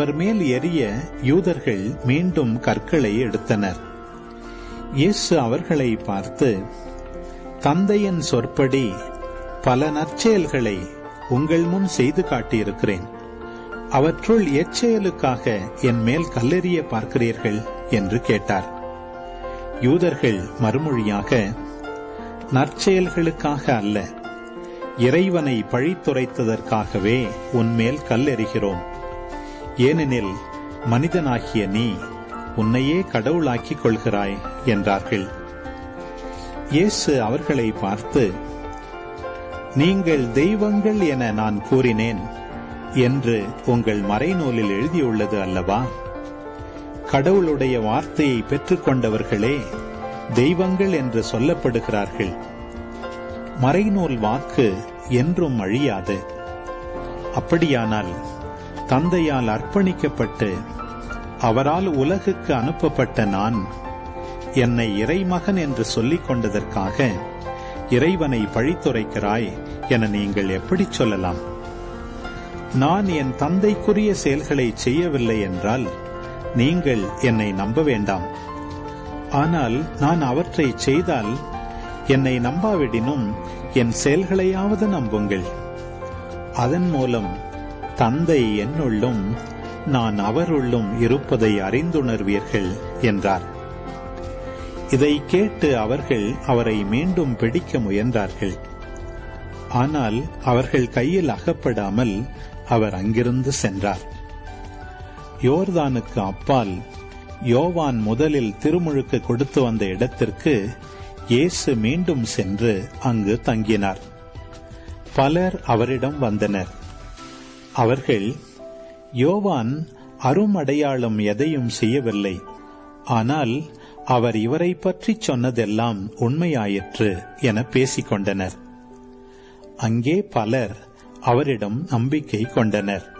அவர் மேல் எரிய யூதர்கள் மீண்டும் கற்களை எடுத்தனர். இயேசு அவர்களை பார்த்து தந்தையின் சொற்படி பல நற்செயல்களை உங்கள் முன் செய்து காட்டியிருக்கிறேன். அவற்றுள் எச்செயலுக்காக என் மேல் கல்லெறிய பார்க்கிறீர்கள் என்று கேட்டார். யூதர்கள் மறுமொழியாக நற்செயல்களுக்காக அல்ல இறைவனை பழித்துரைத்ததற்காகவே உன்மேல் கல்லெறிகிறோம். ஏனெனில் மனிதனாகிய நீ உன்னையே கடவுளாக்கிக் கொள்கிறாய் என்றார்கள். இயேசு அவர்களை பார்த்து நீங்கள் தெய்வங்கள் என நான் கூறினேன் என்று உங்கள் மறைநூலில் எழுதியுள்ளது அல்லவா? கடவுளுடைய வார்த்தையை பெற்றுக்கொண்டவர்களே தெய்வங்கள் என்று சொல்லப்படுகிறார்கள். மறைநூல் வாக்கு என்றும் அழியாது. அப்படியானால் தந்தையால் அர்ப்பணிக்கப்பட்டு அவரால் உலகுக்கு அனுப்பப்பட்ட நான் என்னை இறைமகன் என்று சொல்லிக் கொண்டதற்காக இறைவனை பழித்துரைக்கிறாய் என நீங்கள் எப்படி சொல்லலாம்? நான் என் தந்தைக்குரிய செயல்களை செய்யவில்லை என்றால் நீங்கள் என்னை நம்ப வேண்டாம். ஆனால் நான் அவற்றை செய்தால் என்னை நம்பாவிடினும் என் செயல்களையாவது நம்புங்கள். அதன் மூலம் தந்தை என்னுள்ளும் நான் அவருள்ளும் இருப்பதை அறிந்துணர்வீர்கள் என்றார். இதை கேட்டு அவர்கள் அவரை மீண்டும் பிடிக்க முயன்றார்கள். ஆனால் அவர்கள் கையில் அகப்படாமல் அவர் அங்கிருந்து சென்றார். யோர்தானுக்கு அப்பால் யோவான் முதலில் திருமுழுக்கு கொடுத்து வந்த இடத்திற்கு இயேசு மீண்டும் சென்று அங்கு தங்கினார். பலர் அவரிடம் வந்தனர். அவர்கள் யோவான் அருமடையாளம் எதையும் செய்யவில்லை. ஆனால் அவர் இவரை பற்றி சொன்னதெல்லாம் உண்மையாயிற்று என பேசிக் கொண்டனர் அங்கே பலர் அவரிடம் நம்பிக்கை கொண்டனர்.